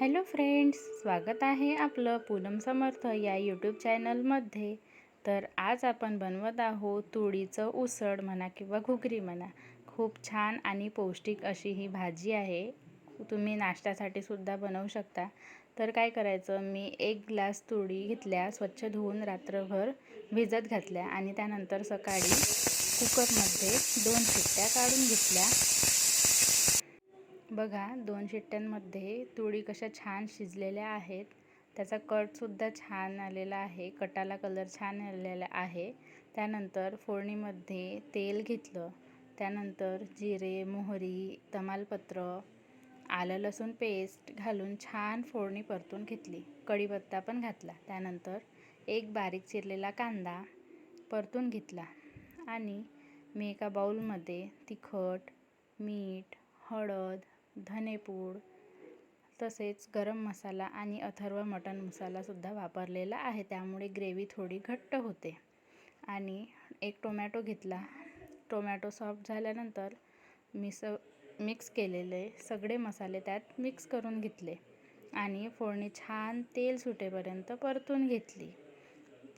Hello friends स्वागत आहे आपलं पूनम समर्थ या यूट्यूब चॅनलमध्ये. तर आज आपण बनवत आहोत तुळीचं उसळ म्हणा किंवा घुगरी म्हणा. खूप छान आणि पौष्टिक अशी ही भाजी आहे. तुम्ही नाश्त्यासाठी सुद्धा बनवू शकता. तर काय करायचं मी एक ग्लास तुळी घेतल्या स्वच्छ धुवून रात्रभर भिजत घातल्या आणि त्यानंतर सकाळी कुकरमध्ये दोन शिट्ट्या काढून घेतल्या. बघा दोन शिट्ट्यांमध्ये तुळी कशा छान शिजलेल्या आहेत. त्याचा कटसुद्धा छान आलेला आहे. कटाला कलर छान आलेला आहे. त्यानंतर फोडणीमध्ये तेल घेतलं. त्यानंतर जिरे मोहरी तमालपत्र आलं लसूण पेस्ट घालून छान फोडणी परतून घेतली. कढीपत्ता पण घातला. त्यानंतर एक बारीक चिरलेला कांदा परतून घेतला आणि मी एका बाऊलमध्ये तिखट मीठ हळद धनेपूड तसेच गरम मसाला आणि अथर्व मटण मसालासुद्धा वापरलेला आहे. त्यामुळे ग्रेव्ही थोडी घट्ट होते. आणि एक टोमॅटो घेतला. टोमॅटो सॉफ्ट झाल्यानंतर मिस मिक्स केलेले सगळे मसाले त्यात मिक्स करून घेतले. आणि फोडणी छान तेल सुटेपर्यंत परतून घेतली.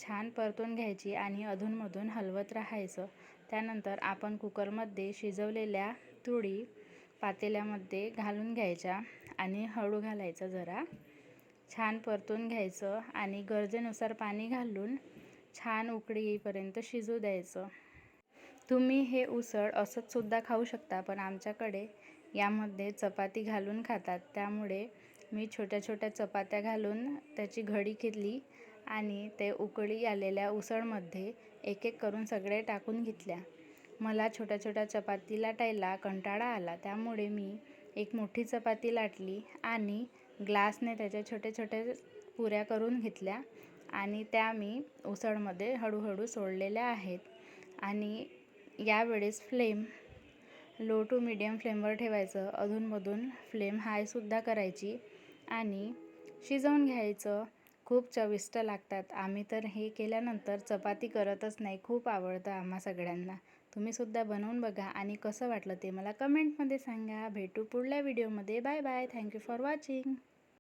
छान परतून घ्यायची आणि अधूनमधून हलवत राहायचं. त्यानंतर आपण कुकरमध्ये शिजवलेल्या तुळी पातेल्यामध्ये घालून घ्यायच्या आणि हळू घालायचं जरा. छान परतून घ्यायचं आणि गरजेनुसार पाणी घालून छान उकळी येईपर्यंत शिजू द्यायचं. तुम्ही हे उसळ असंचसुद्धा खाऊ शकता पण आमच्याकडे यामध्ये चपाती घालून खातात. त्यामुळे मी छोट्या छोट्या चपात्या घालून त्याची घडी घेतली आणि ते उकळी आलेल्या उसळमध्ये एक एक करून सगळे टाकून घेतल्या. मला छोट्या छोट्या चपाती लाटायला कंटाळा आला. त्यामुळे मी एक मोठी चपाती लाटली आणि ग्लासने त्याच्या छोट्या छोट्या पुऱ्या करून घेतल्या आणि त्या मी उसळमध्ये हळूहळू सोडलेल्या आहेत. आणि यावेळेस फ्लेम लो टू मिडियम फ्लेमवर ठेवायचं. अधूनमधून फ्लेम हायसुद्धा करायची आणि शिजवून घ्यायचं. खूप चविष्ट लागतात. आम्ही तर हे केल्यानंतर चपाती करतच नाही. खूप आवडतं आम्हा सगळ्यांना. तुम्हीसुद्धा बनवून बघा आणि कसं वाटलं ते मला कमेंटमध्ये सांगा. भेटू पुढल्या व्हिडिओमध्ये bye bye thank you for watching